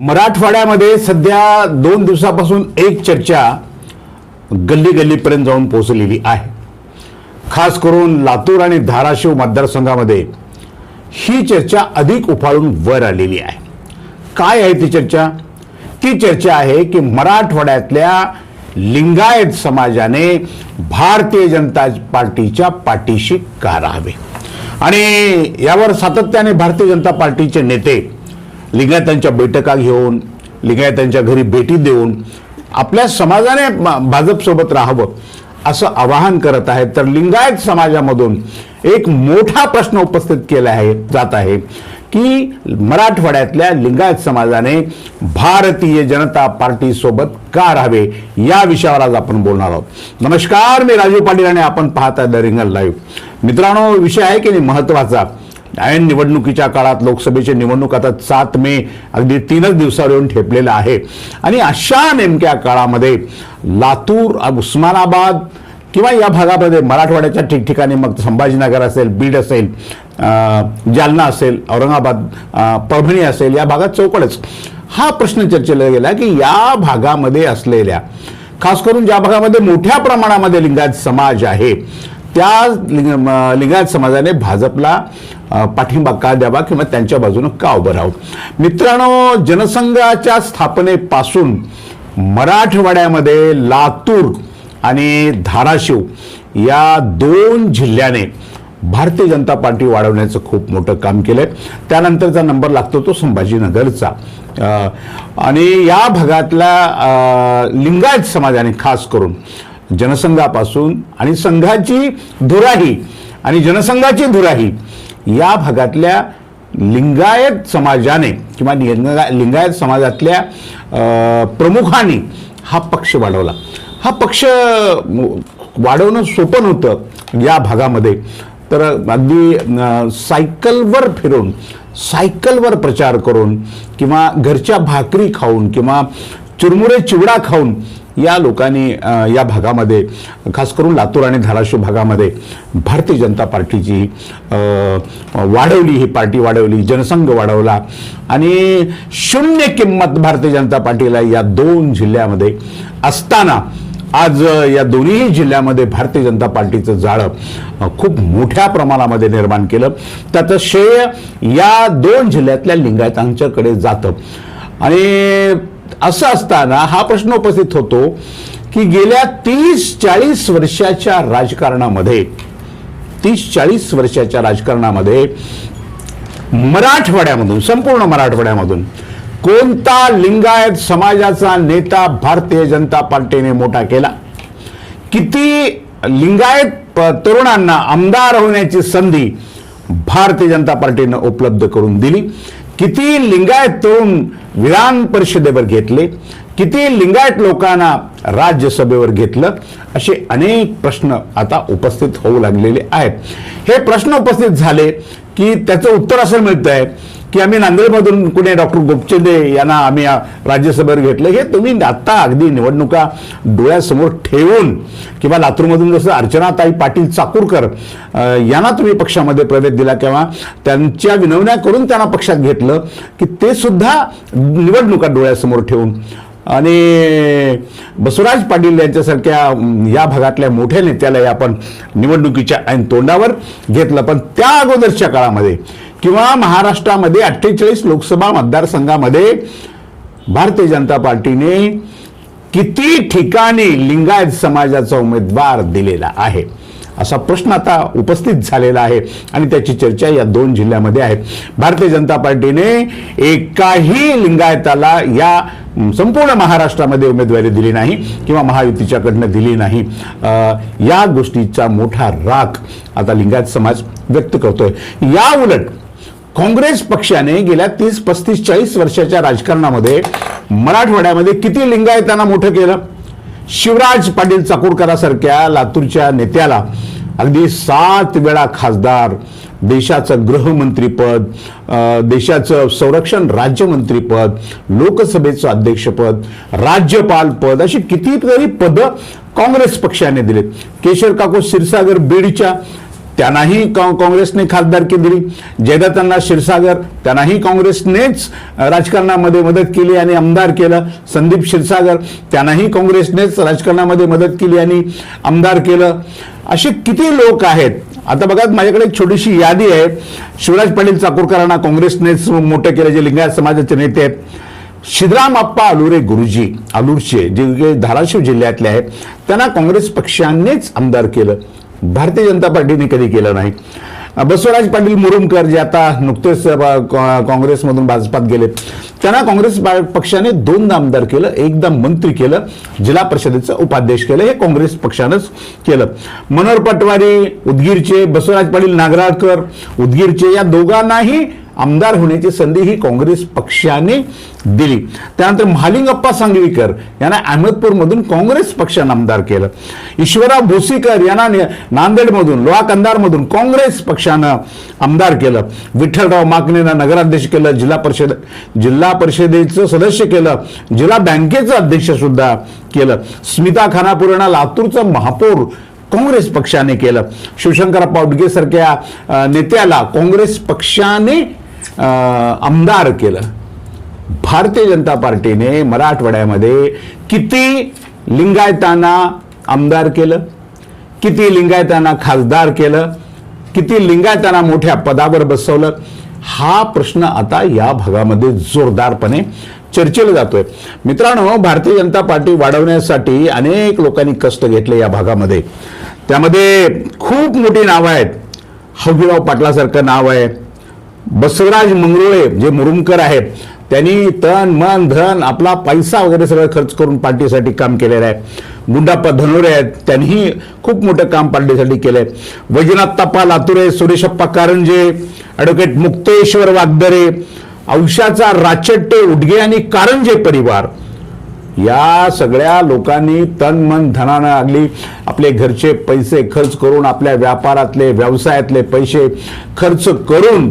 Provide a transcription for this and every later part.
मराठवाड्यामध्ये सध्या दोन दिवसापासून एक चर्चा गल्ली गल्लीपर्यंत जाऊन पोहोचलेली आहे. खास करून लातूर आणि धाराशिव मतदारसंघामध्ये ही चर्चा अधिक उफाळून वर आलेली आहे. काय आहे ती चर्चा? ती चर्चा आहे की मराठवाड्यातल्या लिंगायत समाजाने भारतीय जनता पार्टीच्या पाठीशी का राहावे? आणि यावर सातत्याने भारतीय जनता पार्टीचे नेते लिंगायतांच्या बैठका घेऊन लिंगायतांच्या घरी भेटी देऊन आपल्या समाजाने भाजपसोबत राहावं असं आवाहन करत आहेत. तर लिंगायत समाजामधून एक मोठा प्रश्न उपस्थित केला आहे जात आहे की मराठवाड्यातल्या लिंगायत समाजाने भारतीय जनता पार्टी सोबत का राहावे या विषयावर आज आपण बोलणार आहोत. नमस्कार मी राजीव पाटील आणि आपण पाहता द रिंगल लाईव्ह. मित्रांनो विषय आहे की नाही महत्त्वाचा ऐन निवडणुकीच्या काळात लोकसभेची निवडणूक आता सात मे अगदी तीनच दिवसावर येऊन ठेपलेलं आहे. आणि अशा नेमक्या काळामध्ये लातूर उस्मानाबाद किंवा या भागामध्ये मराठवाड्याच्या ठिकठिकाणी मग संभाजीनगर असेल बीड असेल जालना असेल औरंगाबाद परभणी असेल या भागात चौकडच. हा प्रश्न चर्चेला गेला की या भागामध्ये असलेल्या खास करून ज्या भागामध्ये मोठ्या प्रमाणामध्ये लिंगायत समाज आहे त्या लिंग लिंगायत समाजाने भाजपला पाठिंबा का द्यावा किंवा त्यांच्या बाजूनं का उभं राहावं? मित्रांनो जनसंघाच्या स्थापनेपासून मराठवाड्यामध्ये लातूर आणि धाराशिव या दोन जिल्ह्याने भारतीय जनता पार्टी वाढवण्याचं खूप मोठं काम केलंय. त्यानंतरचा नंबर लागतो तो संभाजीनगरचा. आणि या भागातल्या लिंगायत समाजाने खास करून जनसंघापासून आणि संघाची धुराही आणि जनसंघाची धुराही या भागातल्या लिंगायत समाजाने किंवा लिंगा लिंगायत समाजातल्या प्रमुखांनी हा पक्ष वाढवला. हा पक्ष वाढवणं सोपं नव्हतं या भागामध्ये. तर अगदी सायकलवर फिरून सायकलवर प्रचार करून किंवा घरच्या भाकरी खाऊन किंवा चुरमुरे चिवडा खाऊन या लोकांनी या भागामध्ये खास करून लातूर आणि धाराशिव भागामध्ये भारतीय जनता पार्टीची वाढवली ही पार्टी वाढवली जनसंघ वाढवला आणि शून्य किंमत भारतीय जनता पार्टीला या दोन जिल्ह्यामध्ये असताना आज या दोन्ही जिल्ह्यामध्ये भारतीय जनता पार्टीचं जाळं खूप मोठ्या प्रमाणामध्ये निर्माण केलं. त्याचं श्रेय या दोन जिल्ह्यातल्या लिंगायतांच्याकडे जातं. आणि असं असताना हा प्रश्न उपस्थित होतो की गेल्या तीस चाळीस वर्षाच्या राजकारणामध्ये तीस चाळीस वर्षाच्या राजकारणामध्ये मराठवाड्यामधून संपूर्ण मराठवाड्यामधून कोणता लिंगायत समाजाचा नेता भारतीय जनता पार्टीने मोठा केला? किती लिंगायत तरुणांना आमदार होण्याची संधी भारतीय जनता पार्टीनं उपलब्ध करून दिली? किती लिंगायत तरुण विधान परिषदेवर घेतले किती लिंगायत लोकांना राज्यसभेवर घेतलं असे अनेक प्रश्न आता उपस्थित होऊ लागलेले आहेत. हे प्रश्न उपस्थित झाले की त्याचं उत्तर असं मिळतं आहे की आम्ही नांदेडमधून कुणी डॉक्टर गोपचंदे यांना आम्ही राज्यसभेवर घेतलं हे तुम्ही आत्ता अगदी निवडणुका डोळ्यासमोर ठेवून किंवा लातूरमधून जसं अर्चनाताई पाटील चाकूरकर यांना तुम्ही पक्षामध्ये प्रवेश दिला किंवा त्यांच्या विनवण्या करून त्यांना पक्षात घेतलं की ते सुद्धा निवडणुका डोळ्यासमोर ठेवून आणि बसवराज पाटील यांच्यासारख्या या भागातल्या मोठ्या नेत्यालाही आपण निवडणुकीच्या ऐन तोंडावर घेतलं. पण त्या अगोदरच्या काळामध्ये किंवा महाराष्ट्रामध्ये अठ्ठेचाळीस लोकसभा मतदारसंघामध्ये भारतीय जनता पार्टीने किती ठिकाणी लिंगायत समाजाचा उमेदवार दिलेला आहे? असा प्रश्न आता उपस्थित झालेला आहे आणि त्याची चर्चा या दोन जिल्ह्यामध्ये आहे. भारतीय जनता पार्टीने एकाही लिंगायताला या संपूर्ण महाराष्ट्रामध्ये उमेदवारी दिली नाही किंवा महायुतीच्याकडनं दिली नाही. या गोष्टीचा मोठा राग आता लिंगायत समाज व्यक्त करतोय. या उलट काँग्रेस पक्षाने गेल्या तीस पस्तीस चाळीस वर्षाच्या राजकारणामध्ये मराठवाड्यामध्ये किती लिंगायतांना मोठं केलं? शिवराज पाटील चाकूरकरासारख्या लातूरच्या नेत्याला अगदी सात वेळा खासदार देशाचं गृहमंत्रीपद देशाचं संरक्षण राज्यमंत्रीपद लोकसभेचं अध्यक्षपद राज्यपाल पद अशी कितीतरी पदं काँग्रेस पक्षाने दिलेत. केशर काको क्षीरसागर बीडच्या त्यांनाही काँ- काँग्रेसने खासदारकी दिली. जयदत्तांना क्षीरसागर त्यांनाही काँग्रेसनेच राजकारणामध्ये मदत केली आणि आमदार केलं. संदीप क्षीरसागर त्यांनाही काँग्रेसनेच राजकारणामध्ये मदत केली आणि आमदार केलं. असे किती लोक आहेत? आता बघा माझ्याकडे एक छोटीशी यादी आहे. शिवराज पाटील चाकूरकरांना काँग्रेसनेच मोठं केलं जे लिंगायत समाजाचे नेते आहेत. शिवराम अप्पा आलुरे गुरुजी आलूरचे जे जे धाराशिव जिल्ह्यातले आहेत त्यांना काँग्रेस पक्षानेच आमदार केलं. भारतीय जनता पार्टीने कधी केलं नाही. बसवराज पाटील मुरुमकर जे आता नुकतेच काँग्रेसमधून भाजपात गेले. त्यांना काँग्रेस पक्षाने दोनदा आमदार केलं एकदा मंत्री केलं जिल्हा परिषदेचं उपाध्यक्ष केलं हे काँग्रेस पक्षानंच केलं. मनोहर पटवारी उदगीरचे बसवराज पाटील नागराळकर उदगीरचे या दोघांनाही आमदार होण्याची संधी ही काँग्रेस पक्षाने दिली. त्यानंतर महालिंगप्पा सांगवीकर यांना अहमदपूरमधून काँग्रेस पक्षानं आमदार केलं. ईश्वरा भोसीकर यांना नांदेडमधून लोहा कंधारमधून काँग्रेस पक्षानं आमदार केलं. विठ्ठलराव माकणेंना नगराध्यक्ष केलं जिल्हा परिषद जिल्हा परिषदेचं सदस्य केलं जिल्हा बँकेचं अध्यक्षसुद्धा केलं. स्मिता खानापूर लातूरचं महापौर काँग्रेस पक्षाने केलं. शिवशंकरप्पा पावडगे सारख्या नेत्याला काँग्रेस पक्षाने आमदार केलं. भारतीय जनता पार्टीने मराठवाड्यामध्ये किती लिंगायतांना आमदार केलं? किती लिंगायतांना खासदार केलं? किती लिंगायतांना मोठ्या पदावर बसवलं? हा प्रश्न आता या भागामध्ये जोरदारपणे चर्चेला जातोय. मित्रांनो भारतीय जनता पार्टी वाढवण्यासाठी अनेक लोकांनी कष्ट घेतले या भागामध्ये. त्यामध्ये खूप मोठी नावं आहेत. हौजीराव पाटलासारखं नाव आहे. बसवराज मंगरुळे जे मुरुमकर आहेत त्यांनी तन मन धन आपला पैसा वगैरे सगळं खर्च करून पार्टीसाठी काम केलेलं आहे. गुंडाप्पा धनोरे आहेत त्यांनीही खूप मोठं काम पार्टीसाठी केलं वैजनाथ वैजनाथप्पा लातुरे सुरेशप्पा कारंजे ॲडव्होकेट मुक्तेश्वर वागदरे अंशाचा राचट्टे उडगे आणि कारंजे परिवार. या सगळ्या लोकांनी तन मन धनानं अगदी आपले घरचे पैसे खर्च करून आपल्या व्यापारातले व्यवसायातले पैसे खर्च करून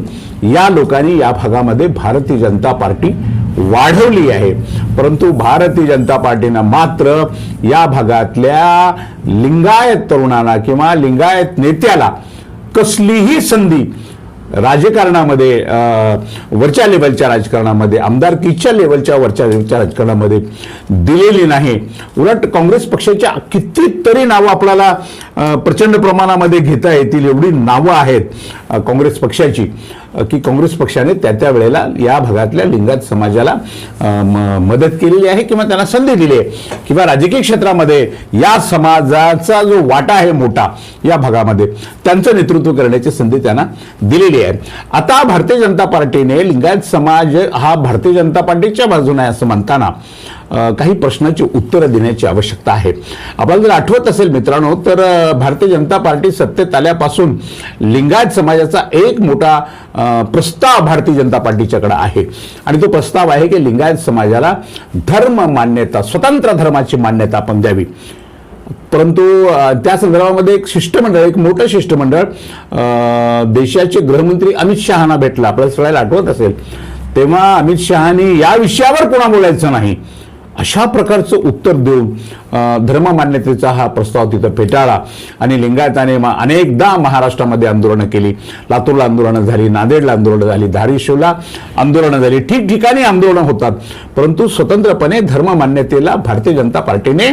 या लोकांनी या भागामध्ये भारतीय जनता पार्टी वाढवली आहे. परंतु भारतीय जनता पार्टीनं मात्र या भागातल्या लिंगायत तरुणांना किंवा लिंगायत नेत्याला कसलीही संधी राजकारणामध्ये वरच्या लेवलच्या राजकारणामध्ये आमदारकीच्या लेवलच्या वरच्या लेवलच्या राजकारणामध्ये दिलेली नाही. उलट काँग्रेस पक्षाच्या कितीतरी नावं आपल्याला प्रचंड प्रमाणामध्ये घेता येतील एवढी नावं आहेत काँग्रेस पक्षाची. की काँग्रेस पक्षाने त्या त्या वेळेला या भागातल्या लिंगायत समाजाला म- मदत केलेली आहे किंवा त्यांना संधी दिली आहे. किंवा राजकीय क्षेत्रामध्ये या समाजाचा जो वाटा आहे मोठा या भागामध्ये त्यांचं नेतृत्व करण्याची संधी त्यांना दिलेली आहे. आता भारतीय जनता पार्टीने लिंगायत समाज हा भारतीय जनता पार्टीच्या बाजूने आहे असं म्हणताना काही प्रश्नाची उत्तरं देण्याची आवश्यकता आहे. आपल्याला जर आठवत असेल मित्रांनो तर भारतीय जनता पार्टी सत्तेत आल्यापासून लिंगायत समाजाचा एक मोठा प्रस्ताव भारतीय जनता पार्टीच्याकडे आहे. आणि तो प्रस्ताव आहे की लिंगायत समाजाला धर्म मान्यता स्वतंत्र धर्माची मान्यता आपण द्यावी. परंतु त्या संदर्भामध्ये एक शिष्टमंडळ एक मोठं शिष्टमंडळ देशाचे गृहमंत्री अमित शहाना भेटलं. आपल्याला सगळ्याला आठवत असेल. तेव्हा अमित शहानी या विषयावर कोणा बोलायचं नाही. अशा प्रकारचं उत्तर देऊन धर्ममान्यतेचा हा प्रस्ताव तिथं फेटाळला. आणि लिंगायताने मा- अनेकदा महाराष्ट्रामध्ये आंदोलनं केली. लातूरला आंदोलनं झाली नांदेडला आंदोलनं झाली धारिशिवला आंदोलनं झाली. ठिकठिकाणी आंदोलनं होतात. परंतु स्वतंत्रपणे धर्ममान्यतेला भारतीय जनता पार्टीने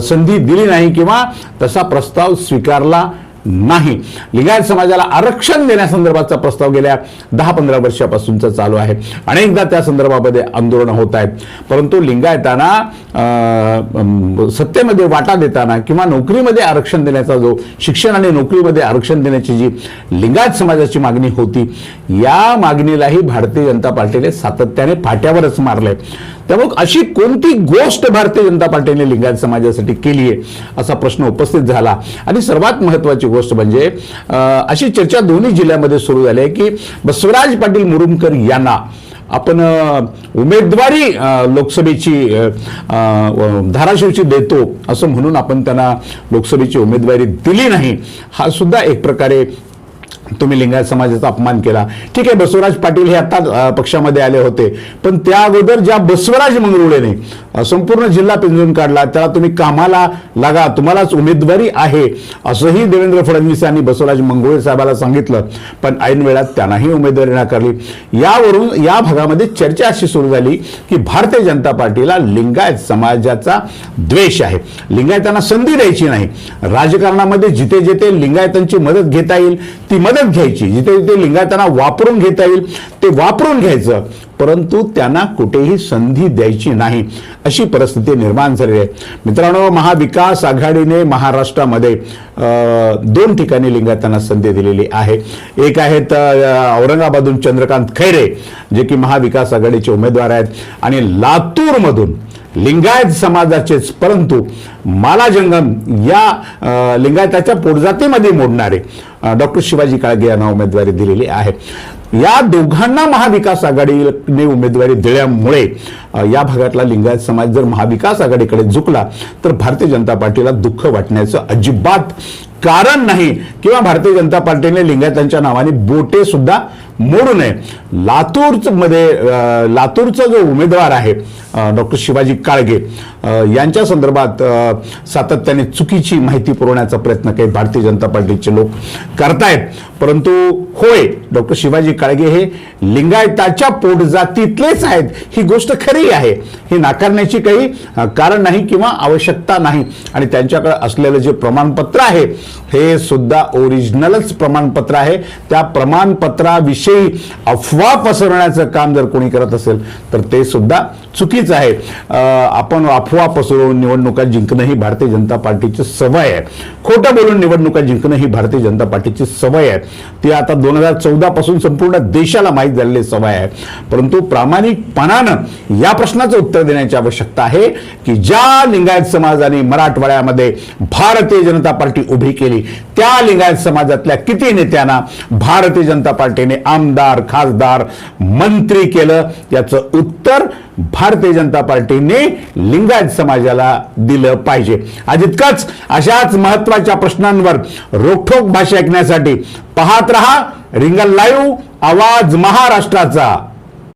संधी दिली नाही किंवा तसा प्रस्ताव स्वीकारला नाही. लिंगायत समाजाला आरक्षण देण्यासंदर्भाचा प्रस्ताव गेल्या दहा पंधरा वर्षापासूनचा चालू आहे. अनेकदा त्या संदर्भामध्ये आंदोलनं होत आहेत. परंतु लिंगायतांना सत्तेमध्ये वाटा देताना किंवा नोकरीमध्ये आरक्षण देण्याचा जो शिक्षण आणि नोकरीमध्ये आरक्षण देण्याची जी लिंगायत समाजाची मागणी होती या मागणीलाही भारतीय जनता पार्टीने सातत्याने फाट्यावरच मारलंय. त्यामुळे अशी कोणती गोष्ट भारतीय जनता पार्टीने लिंगायत समाजासाठी केली आहे असा प्रश्न उपस्थित झाला. आणि सर्वात महत्वाची गोष्ट म्हणजे अशी चर्चा दोन्ही जिल्ह्यामध्ये सुरू झाली आहे की बसवराज पाटील मुरुमकर यांना आपण उमेदवारी लोकसभेची धाराशिवची देतो असं म्हणून आपण त्यांना लोकसभेची उमेदवारी दिली नाही. हा सुद्धा एक प्रकारे तुम्ही लिंगायत समाजाचा अपमान केला. ठीक आहे बसवराज पाटील हे आता पक्षामध्ये आले होते. पण त्या अगोदर ज्या बसवराज मंगरुळेने संपूर्ण जिल्हा पिंजून काढला. त्याला तुम्ही कामाला लागा. तुम्हालाच उमेदवारी आहे असंही देवेंद्र फडणवीस यांनी बसवराज मंगरुळे साहेबाला सांगितलं. पण ऐन वेळात त्यांनाही उमेदवारी नाकारली. यावरून या भागामध्ये चर्चा अशी सुरू झाली की भारतीय जनता पार्टीला लिंगायत समाजाचा द्वेष आहे. लिंगायतांना संधी द्यायची नाही. राजकारणामध्ये जिथे जिथे लिंगायतांची मदत घेता येईल ती मदत घ्यायची. जिथे जिथे लिंगायतांना वापरून घेता येईल ते वापरून घ्यायचं. परंतु त्यांना कुठेही संधी द्यायची नाही. अशी परिस्थिती निर्माण झालेली आहे. मित्रांनो महाविकास आघाडीने महाराष्ट्रामध्ये दोन ठिकाणी लिंगायतांना संधी दिलेली आहे. एक आहेत औरंगाबादून चंद्रकांत खैरे जे की महाविकास आघाडीचे उमेदवार आहेत. आणि लातूरमधून लिंगायत समाजाचेच परंतु माला जंगम या लिंगायताच्या पोटजातीमध्ये मोडणारे डॉक्टर शिवाजी काळगे यांना उमेदवारी दिलेली आहे. या दोघांना महाविकास आघाडीने उमेदवारी दिल्यामुळे या भागातला लिंगायत समाज जर महाविकास आघाडीकडे झुकला तर भारतीय जनता पार्टीला दुःख वाटण्याचं अजिबात कारण नाही. किंवा भारतीय जनता पार्टीने लिंगायतांच्या नावाने बोटे सुद्धा मोडू नये. लातूरमध्ये लातूरचा जो उमेदवार आहे डॉक्टर शिवाजी काळगे यांच्या संदर्भात सातत्याने चुकीची माहिती पुरवण्याचा प्रयत्न काही भारतीय जनता पार्टीचे लोक करतायत. परंतु होय डॉक्टर शिवाजी काळगे हे लिंगायताच्या पोटजातीतलेच आहेत. ही गोष्ट खरी आहे. ही नाकारण्याची काही कारण नाही किंवा आवश्यकता नाही. आणि त्यांच्याकडे असलेलं जे प्रमाणपत्र आहे हे सुद्धा ओरिजिनलच प्रमाणपत्र आहे. त्या प्रमाणपत्राविषयी अफवा पसरवण्याचं काम जर कोणी करत असेल तर ते सुद्धा चुकीचं आहे. आपण अफवा पसरवून निवडणुका जिंकणं ही भारतीय जनता पार्टीची सवय आहे. खोटं बोलून निवडणुका जिंकणं ही भारतीय जनता पार्टीची सवय आहे. ती आता दोन हजार चौदापासून संपूर्ण देशाला माहीत झालेली सवय आहे. परंतु प्रामाणिकपणानं या प्रश्नाचं उत्तर देण्याची आवश्यकता आहे की ज्या लिंगायत समाजाने मराठवाड्यामध्ये भारतीय जनता पार्टी उभी केली त्या लिंगायत समाजातल्या किती नेत्यांना भारतीय जनता पार्टीने आमदार खासदार मंत्री केलं याचं उत्तर भारतीय जनता पार्टीने लिंगायत समाजाला दिलं पाहिजे. आज इतकंच अशाच महत्त्वाच्या प्रश्नांवर रोखोक भाषा ऐकण्यासाठी पाहत रहा. रिंगल लाईव्ह आवाज महाराष्ट्राचा.